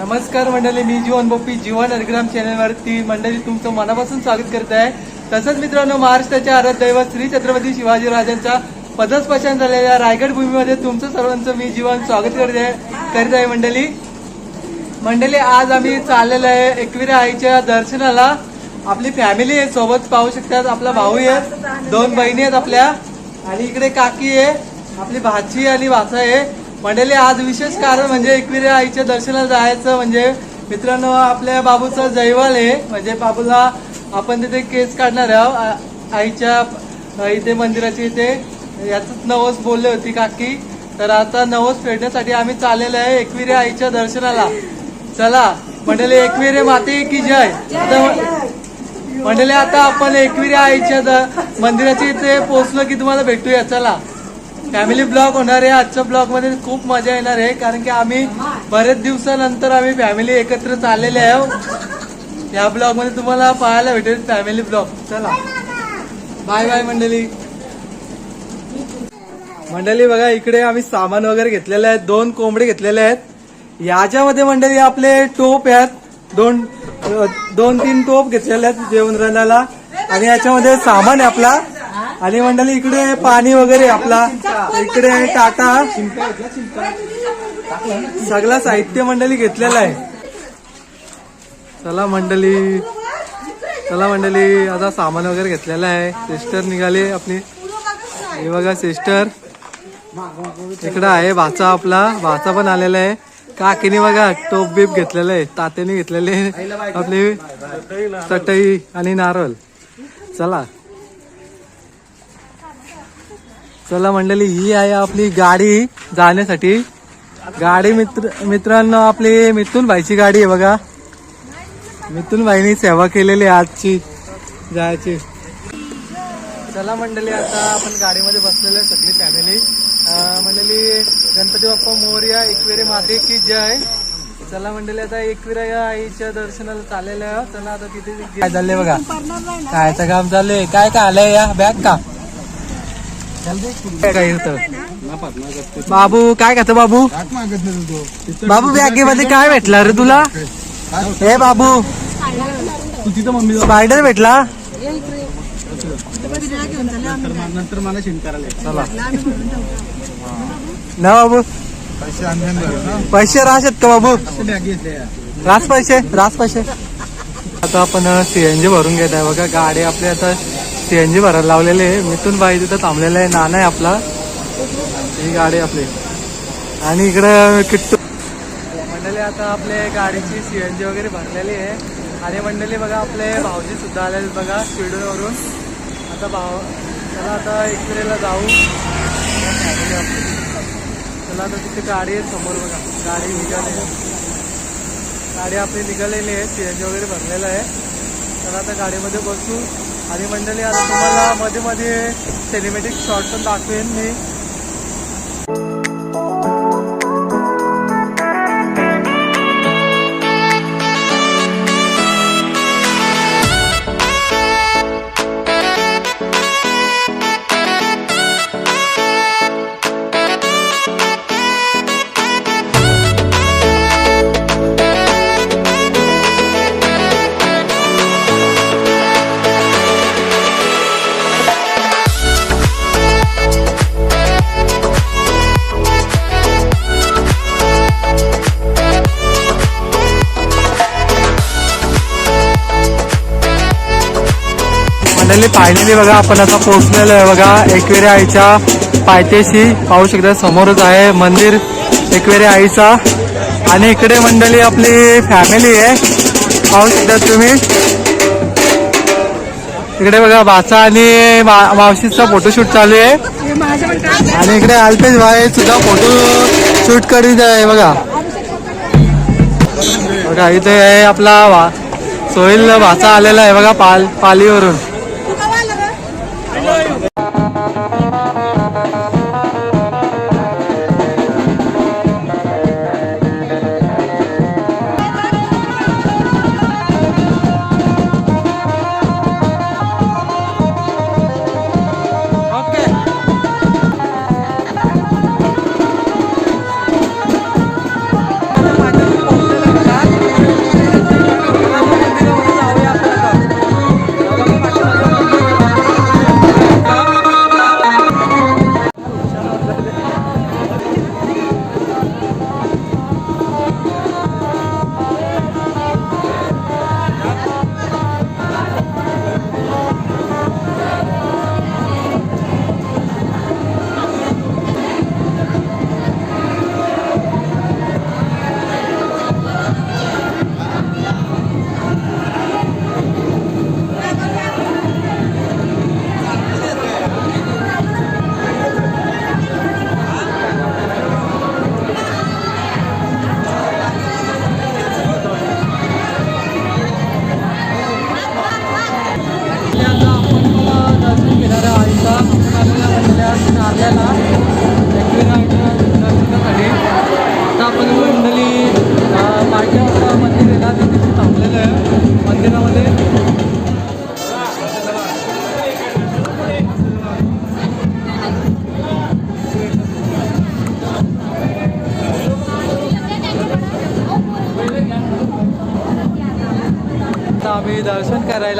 नमस्कार मंडळी मी जीवन बोपी जीवन अर्ग्राम चॅनलवरती मंडळी तुमचं मनापासून स्वागत करत आहे. तसंच मित्रांनो महाराष्ट्राच्या आराध्य श्री छत्रपती शिवाजी राजांचा पदस्पर्शन झालेल्या रायगड भूमीमध्ये तुमचं सर्वांचं मी जीवन स्वागत करत आहे करीत आहे मंडळी. मंडळी आज आम्ही चाललेलो आहे एकविरा आईच्या दर्शनाला. आपली फॅमिली आहे सोबत पाहू शकतात आपला भाऊ आहे दोन बहिणी आहेत आपल्या. आणि इकडे काकी आहे आपली भाची आणि वाचा आहे. मंडळी आज विशेष कारण म्हणजे एकविरा आईच्या दर्शनाला जायचं म्हणजे मित्रांनो आपल्या बाबूचा जयवाल आहे. म्हणजे बाबूला आपण तिथे केस काढणार आहोत. आईच्या इथे मंदिराच्या इथे. याच नवस बोलले होती काकी. तर आता नवस फेडण्यासाठी आम्ही चाललेलो आहे एकविरे आईच्या दर्शनाला. चला मंडळी एकविरे माते की जय? आता मंडळी आता आपण एकविरे आईच्या मंदिराच्या इथे पोहोचलो की तुम्हाला भेटूया. चला. फॅमिली ब्लॉग होणार आहे. आजच्या ब्लॉगमध्ये खूप मजा येणार आहे. कारण की आम्ही बरेच दिवसानंतर आम्ही फॅमिली एकत्र चाललेले आहोत. या ब्लॉगमध्ये तुम्हाला पाहायला भेटेल फॅमिली ब्लॉग. चला. बाय बाय मंडळी. मंडळी बघा इकडे आम्ही सामान वगैरे घेतलेले आहेत दोन कोंबडे घेतलेले आहेत. याच्यामध्ये मंडळी आपले टोप आहेत. दोन दोन तीन टोप घेतलेले आहेत जेवण राहण्याला आणि याच्यामध्ये सामान आहे आपला. आणि मंडळी इकडे पाणी वगैरे आपला इकडे टाटा. सगळं साहित्य मंडळी घेतलेलं आहे. चला मंडळी चला मंडळी आता सामान वगैरे घेतलेलं आहे. सिस्टर निघाले आपली. हे बघा सिस्टर. इकडं आहे भाचा आपला. भाचा पण आलेला आहे. काकीने बघा टोप बीप घेतलेलं आहे. तात्याने घेतलेले आपली चटई आणि नारळ. चला. चला मंडळी ही आहे आपली गाडी जाण्यासाठी. गाडी मित्र मित्रांनो आपली मिथून भाईची गाडी आहे बघा. मिथून भाईनी सेवा केलेली आहे आजची जायची. चला मंडळी आता आपण गाडीमध्ये बसलेलो आहे सगळी फॅमिली मंडळी गणपती बाप्पा मोर्या एकविरे माते की जय. चला मंडळी आता एकविरा या आईच्या दर्शनाला चाललेलं आहे. चला आता तिथे काय चाललंय बघा. कायचं काम चाललंय काय काय आलंय या? बॅग का? काय बाबू काय खातं बाबू? बाबू बॅगेमध्ये काय भेटला रे तुला? हे बाबू. स्पायडर भेटला? नंतर मला शिंकारायला चला. ना बाबू. पैसे रास आहेत राहत का बाबू? रास पैसे रास पैसे. आता आपण सीएनजी भरून घेत आहे. बघा गाडी आपली आता सीएनजी भरायला लावलेले आहे. मिथून बाई तिथं थांबलेला आहे. नाना आहे आपला. ही गाडी आपली. आणि इकडं किट्टू. मंडळी आता आपले गाडीची सीएनजी वगैरे भरलेली आहे. आणि मंडळी बघा आपले भाऊजी सुद्धा आलेले आहेत बघा शिर्डीवरून आता भाऊ चला आता एकविरेला जाऊ. फॅमिली चला आता तिथे गाडी आहे समोर बघा. गाडी निघाली गाडी आपली निघालेली आहे. सीएनजी वगैरे भरलेलं आहे. तर आता गाडीमध्ये बसू. आणि मंडळी आता तुम्हाला मध्ये मध्ये सिनेमॅटिक शॉर्ट पण दाखवेन मी. मंडळी फायनली बघा आपण आता पोहोचलेलो आहे. बघा एकवेरे आईच्या पायथ्याशी पाहू शकता समोरच आहे मंदिर एकवेरे आईचा. आणि इकडे मंडळी आपली फॅमिली आहे. पाहू शकता तुम्ही. इकडे बघा बाचा आणि मा- मावशीचा फोटोशूट चालू आहे. आणि इकडे अल्पेश भाई सुद्धा फोटो शूट करीत आहे बघा. बघा इथे आहे आपला वा सोहेल भाचा आलेला आहे बघा पाल पालीवरून.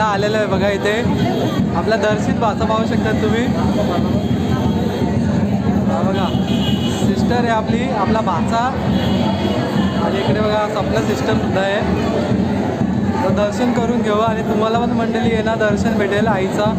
दर्शन आलेलं आहे बघा इथे. आपला दर्शित भाचा पाहू शकतात तुम्ही. हा बघा. सिस्टर आहे आपली आपला भाचा. आणि इकडे बघा आपला सिस्टर सुद्धा आहे. तर दर्शन करून घेऊ आणि तुम्हाला पण मंडळी येणार दर्शन भेटेल आईचा.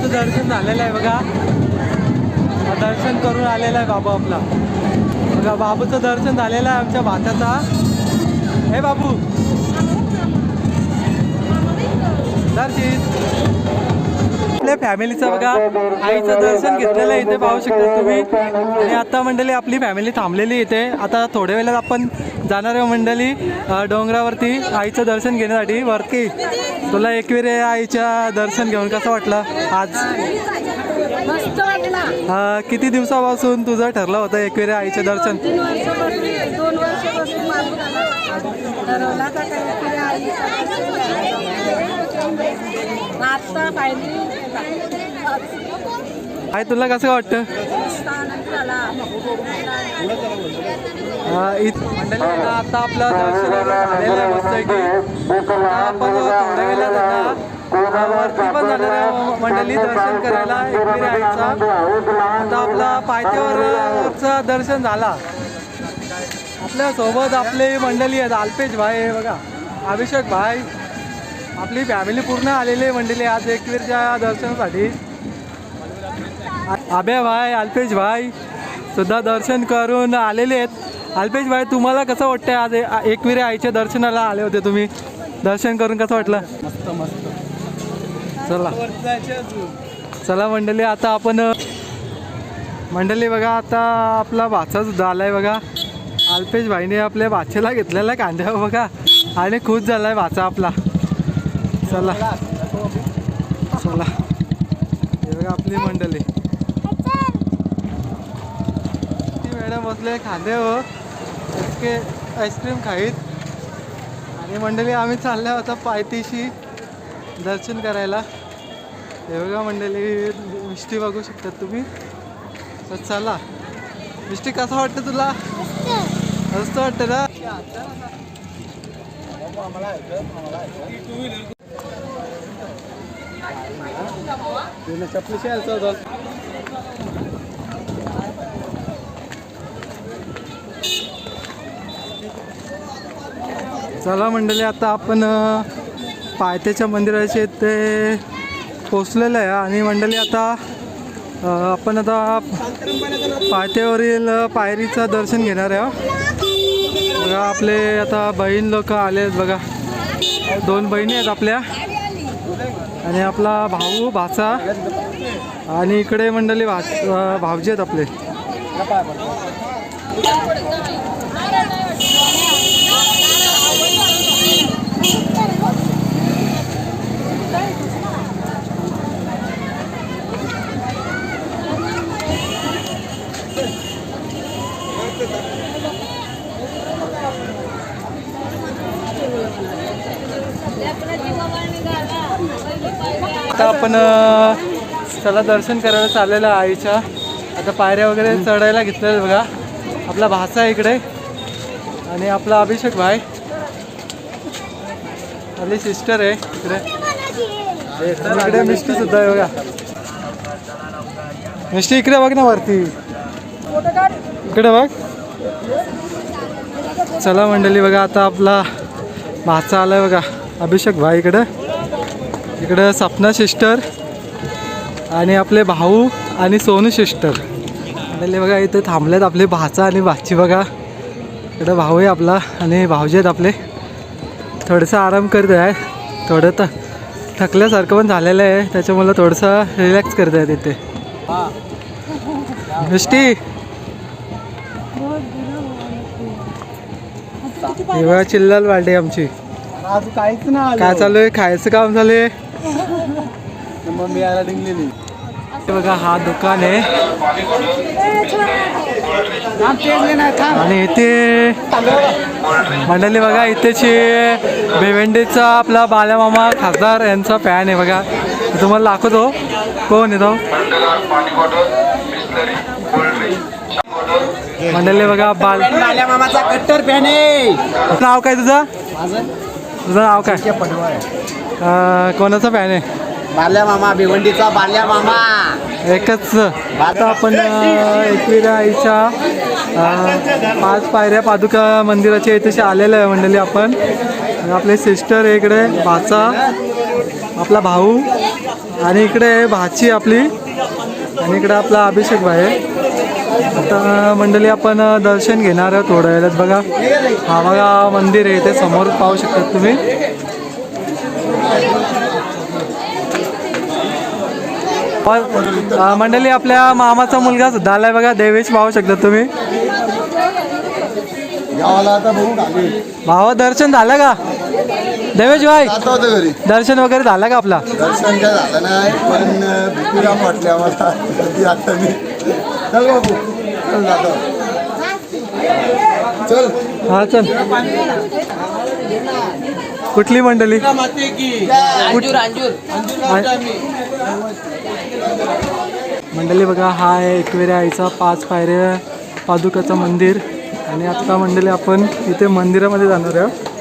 देवाचं दर्शन झालेलं आहे बघा. दर्शन करून आलेला आहे बाबू आपला. बघा बाबूचं दर्शन झालेलं आहे आमच्या भाताचा हे बाबू. दर्शित. आपल्या फॅमिलीचं बघा आईचं दर्शन घेतलेलं आहे इथे पाहू शकता तुम्ही. आणि आता मंडळी आपली फॅमिली थांबलेली इथे. आता थोड्या वेळात आपण आहे मंडळी डोंगरावरती आईचं दर्शन घेण्यासाठी वरती. तुला एकवीर आईच्या दर्शन घेऊन कसं वाटलं आज? किती दिवसापासून तुझं ठरलं होतं एकवीर आईचं दर्शन? आई तुला कसं वाटतं? मंडळी आता आपलं दर्शन झालेलं आहे मस्तपैकी आता आपण थोड्या वेळात आता वरती पण जाणार आहे हो, मंडळी दर्शन करायला एकवीर आईचा. आता आपला पायथ्यावरचं दर्शन झाला. आपल्यासोबत आपले मंडळी आहेत अल्पेश भाई बघा अभिषेक भाई. आपली फॅमिली पूर्ण आलेली आहे मंडळी आज एकवीरच्या दर्शनासाठी. अभय भाई अल्पेश भाई सुद्धा दर्शन करून आलेले आहेत. अल्पेश भाई तुम्हाला कसं वाटतंय आज एकविरे आईच्या दर्शनाला आले होते तुम्ही? दर्शन करून कसं वाटलं? मस्त मस्त चला. चला मंडळी आता आपण मंडळी बघा आता आपला भाचा सुद्धा आलाय बघा. अल्पेश भाईने आपल्या भाच्याला घेतलेला कांद्या बघा. आणि खुश झालाय भाचा आपला. चला. चला. हे बघा आपली मंडळी. ती मॅडम बसले खांद्यावर हो. इतके आईस्क्रीम खाईत. आणि मंडळी आम्ही चालल्या होता पायथीशी दर्शन करायला. हे बघा मंडळी मिष्टी बघू शकतात तुम्ही. तर चला. मिष्टी कसं वाटतं तुला? मस्त वाटतं ना? चपली शेअरचा चला मंडळी आता आपण पायथ्याच्या मंदिराचे ते पोचलेलं आहे. आणि मंडळी आता आपण आता पायथ्यावरील पायरीचं दर्शन घेणार आहे हो. बघा आपले आता बहीण लोक आले आहेत बघा. दोन बहिणी आहेत आपल्या. आणि आपला भाऊ भाचा. आणि इकडे मंडळी भा भावजी आहेत आपले. आता आपण त्याला दर्शन करायला चाललेलं आईच्या. आता पायऱ्या वगैरे चढायला घेतलेलं बघा. आपला भाचा आहे इकडे. आणि आपला अभिषेक भाई. आपली सिस्टर आहे इकडे. इकडे मिष्टी सुद्धा आहे बघा. मिष्टी इकडे बघ ना वरती. इकडे बघ. चला मंडळी बघा आता आपला भाचा आलाय बघा. अभिषेक भाई इकडं. इकडं सपना सिस्टर आणि आपले भाऊ आणि सोनू सिस्टर. मंडळी बघा इथे थांबलेत आपले भाचा आणि भाची बघा. इकडं भाऊ आहे आपला आणि भाऊजी आहेत आपले. थोडंसं आराम करत आहे. थोडं तर थकल्यासारखं पण झालेलं आहे. त्याच्यामुळं थोडंसं रिलॅक्स करत आहेत इथे. ही बघा चिल्लाल वाढली आमची. आज काहीच ना काय चालू आहे? खायचं काम चालू आहे? मम्मी यायला डिंगलेली हे बघा हा दुकान आहे. आणि इथे मंडळी बघा इथेची भिवंडीचा आपला बाल्यामामा खासदार यांचा फॅन आहे बघा. तुम्हाला दाखवतो. कोण आहे तो? मंडळी बघा बाल मामाचा कट्टर फॅन आहे. नाव काय तुझं? तुझं नाव काय? कोणाचा फॅन आहे? बाल्या मामा भिवंडीचा बाल्या मामा. एकच. आता आपण अ, एकविरा आईच्या पाच पायऱ्या पादुका मंदिराच्या इथे आलेलं आहे मंडळी आपण. आपले सिस्टर इकडे भाचा आपला भाऊ आणि इकडे भाची आपली आणि इकडे आपला अभिषेक भाई आहे. आता मंडळी आपण दर्शन घेणार आहोत थोड्या वेळात. बघा हा बघा मंदिर आहे इथे समोर पाहू शकतात तुम्ही. अ, मंडळी आपल्या मामाचा मुलगा सुद्धा आलाय बघा. देवेश पाहू शकता तुम्ही. भावा दर्शन झालं का? देवेश भाई दर्शन वगैरे झालं का आपला? दर्शन काय झालं नाही पण भिकुराम वाटले आम्हाला. ती आता मी. चल बाबू. चल जातो. चल. हा चल. कुठली मंडळी? मंडळी बघा हा आहे एकवेऱ्या आईचा पाच पायऱ्या पादुकाचं मंदिर. आणि आत्ता मंडळी आपण इथे मंदिरामध्ये जाणार आहोत.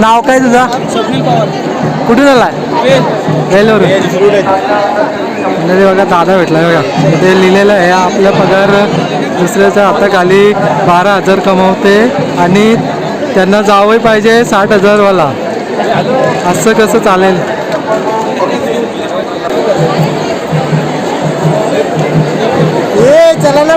नाव काय तुझा? कुठून आला म्हणजे बघा दादा भेटला बघा. ते लिहिलेलं आहे आपला पगार दुसऱ्याच्या हाताखाली बारा हजार कमावते आणि त्यांना जावंही पाहिजे साठ हजारवाला. असं कसं चालेल? ए चला ना.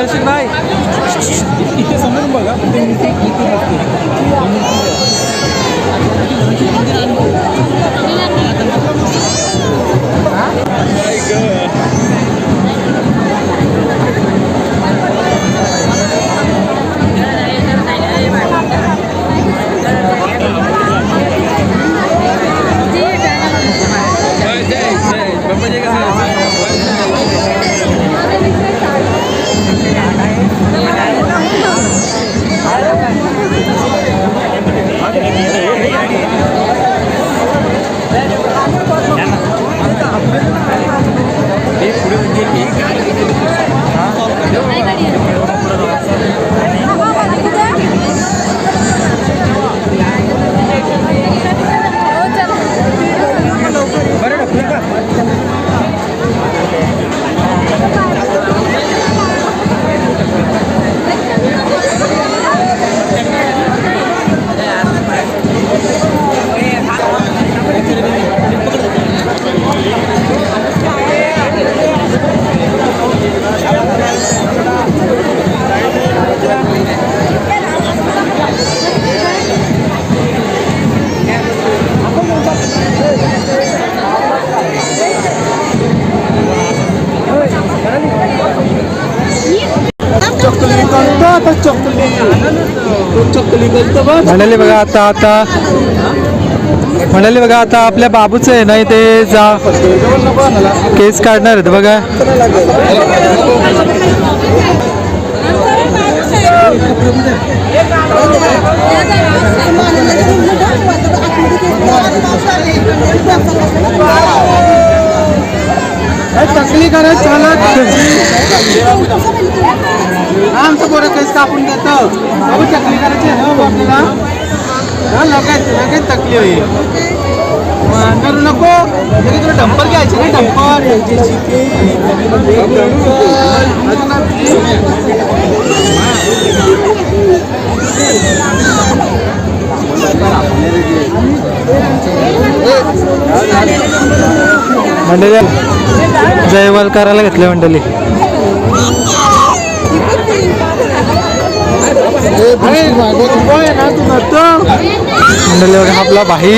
मान मान कर. दर्शन भाई म्हणाले बघा आता आता. म्हणाले बघा आता आपल्या बाबूचं आहे नाही ते जा. केस काढणार आहेत बघा. चकली करायचं चालत आमचं पोरं केस कापून देतं. बाबू चकली करायची आहे ना हो, बाबू आपल्याला हा, लगेच लगेच चकली होईल करू नको. तरी तुला डंपर घ्यायचे ना डंपर. मंडळी जयवाल करायला घेतले मंडळी. मंडळी बघा आपला भाई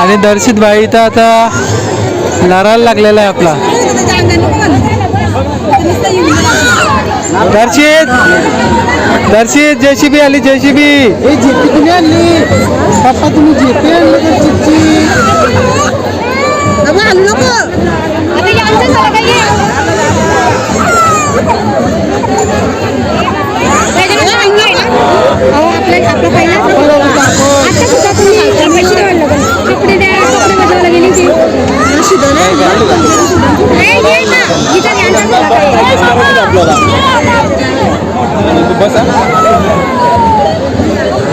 आणि दर्शित भाई तर आता लढायला लागलेला आहे आपला. दर्शित दर्शित जेसीबी आली जेसीबी. जेपी तुम्ही आणली पप्पा तुम्ही जेपी आणलं दर्शितची आता हे आमचं झालं का हे? त्याच्यामध्ये वांगी आहे ना? अहो, आपलं- आपलं पहिलं- आता सुद्धा तुम्ही पैसे द्यायला लागेल. कपडे द्या, कपडे बदलायला गेली ती. नाही, ये ना. इथं यांचा झाला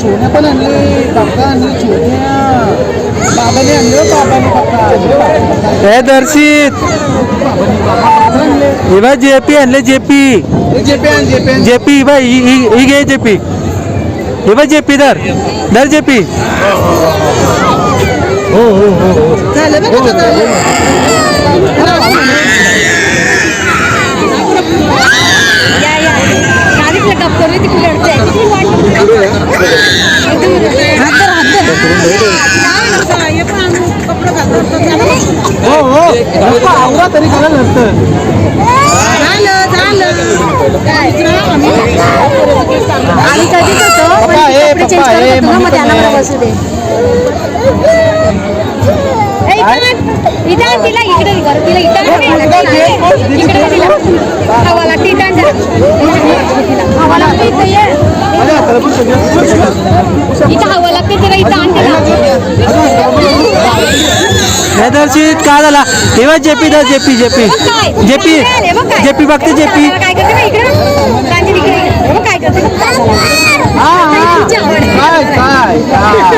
सोन्या पण आणले काका आणले सोन्या बाबाने आणले बाबाने काका हे दर्शित. हे बा जेपी आणले जेपी. जेपी जेपी जेपी ही घे जेपी. हे बा जेपी दर दर जेपी. झालं झालं. या, या. गाडीतलं करू तिकडे अडचण आहे. तिकडे वाट बघू. हात हात. हे. कपडे घालतो. झालं? हो हो आवरा तरी करायला नसतं झालं झालं काय? आणि कधी करतो पप्पा ए कपडे चेंज करत होतो ना मग आहे. बसू दे. इथं आण. इथं आण तिला इकडे कर तिला इथं आण. इकडे तिला. हवा लागते इथं आण जरा. हवा लागते इथं ये. इथं हवा लागते जरा इथं आण तिला. दर्शित काय झाला? हे बघ जेपी दर जेपी जेपी? जेपी? जेपी बघते जेपी. काय करते बघ. इकडे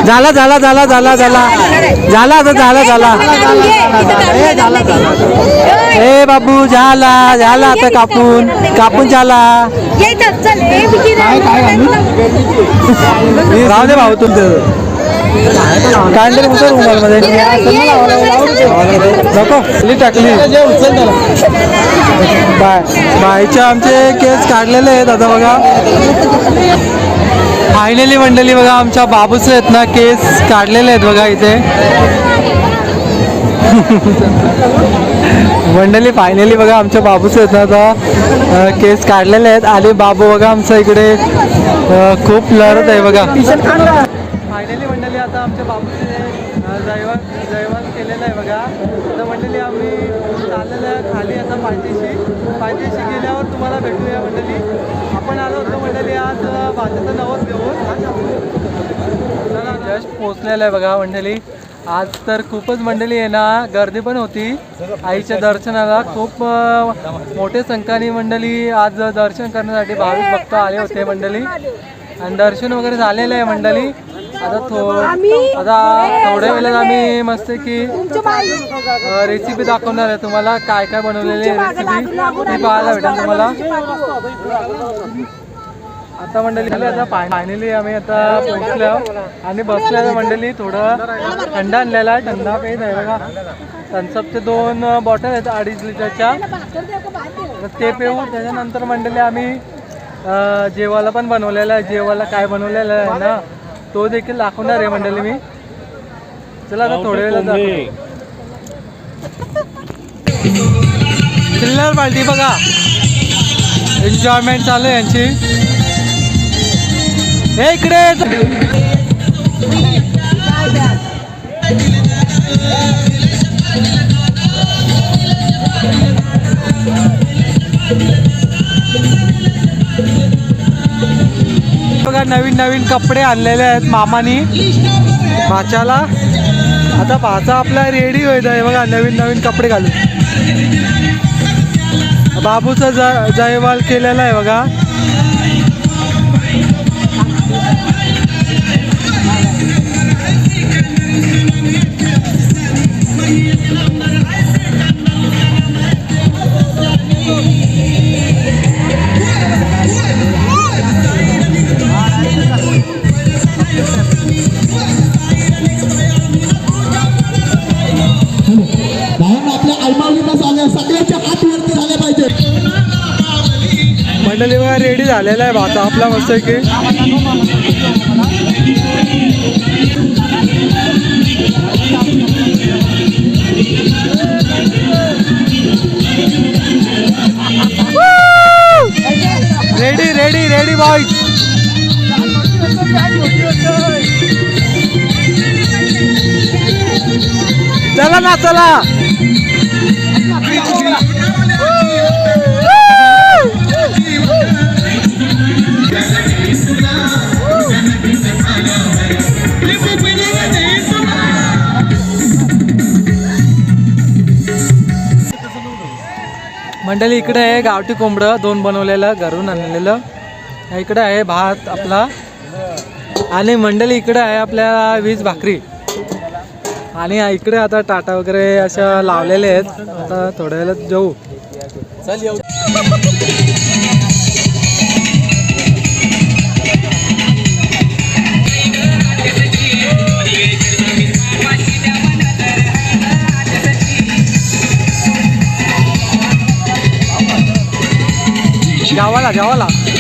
झाला झाला झाला झाला झाला. झाला आता झाला झाला. हे बाबू झाला झाला आता कापून. कापून झाला. राहू दे भाऊ तुमचं. कांदे मुसर रुमाल नको टाकली बाय बायचे आमचे केस काढलेले आहेत आता बघा. फायनली मंडळी बघा आमच्या बाबूच आहेत ना केस काढलेले आहेत बघा इथे. मंडळी फायनली बघा आमच्या बाबूच आहेत ना आता केस काढलेले आहेत. आणि बाबू बघा आमचा इकडे खूप लढत आहे बघा. फायनली मंडळी आता आमच्या बाबूचे जस्ट पोचलेलं आहे बघा मंडळी. आज तर खूपच मंडळी आहे ना गर्दी पण होती. आईच्या दर्शनाला खूप मोठे संख्याने मंडळी आज दर्शन करण्यासाठी भाविक भक्त आले होते मंडळी. आणि दर्शन वगैरे झालेलं आहे मंडळी. आता थो आता थोड्या वेळात आम्ही मस्त की रेसिपी दाखवणार आहे तुम्हाला काय काय बनवलेली रेसिपी ती पाहायला भेटेल तुम्हाला. आता मंडळी झाली आता फायनली आम्ही आता पोहोचलो आणि बसलो आहे मंडळी थोडं थंड आणलेला आहे थंडा पेज आहे बघा. थम्सअपचे दोन बॉटल आहेत अडीच लिटरच्या. ते पिऊ त्याच्यानंतर मंडळी आम्ही जेवायला पण बनवलेलं आहे. जेवायला काय बनवलेलं आहे ना तो देखील दाखवणार आहे मंडळी मी. चला आता थोड्या वेळात दाखवतो. चिल्लर पार्टी बघा. एन्जॉयमेंट चालू आहे यांची. हे इकडे बघा नवीन नवीन कपडे आणलेले आहेत मामानी. भाच्याला. आता भाचा आपला रेडी होत आहे. बघा नवीन नवीन कपडे घालून. बाबूचा ज जयवाल केलेला आहे बघा. मंडळी बघा रेडी झालेला आहे भात आपला मस्त की? रेडी रेडी रेडी बॉय चला ना चला. मंडळी इकडे आहे गावठी कोंबडं दोन बनवलेलं घरून आणलेलं. इकडे आहे भात आपला. आणि मंडळी इकडे आहे आपल्या वीज भाकरी. आणि इकडे आता टाटा वगैरे अशा लावलेले आहेत. आता थोड्या वेळात जाऊ. 聊完了。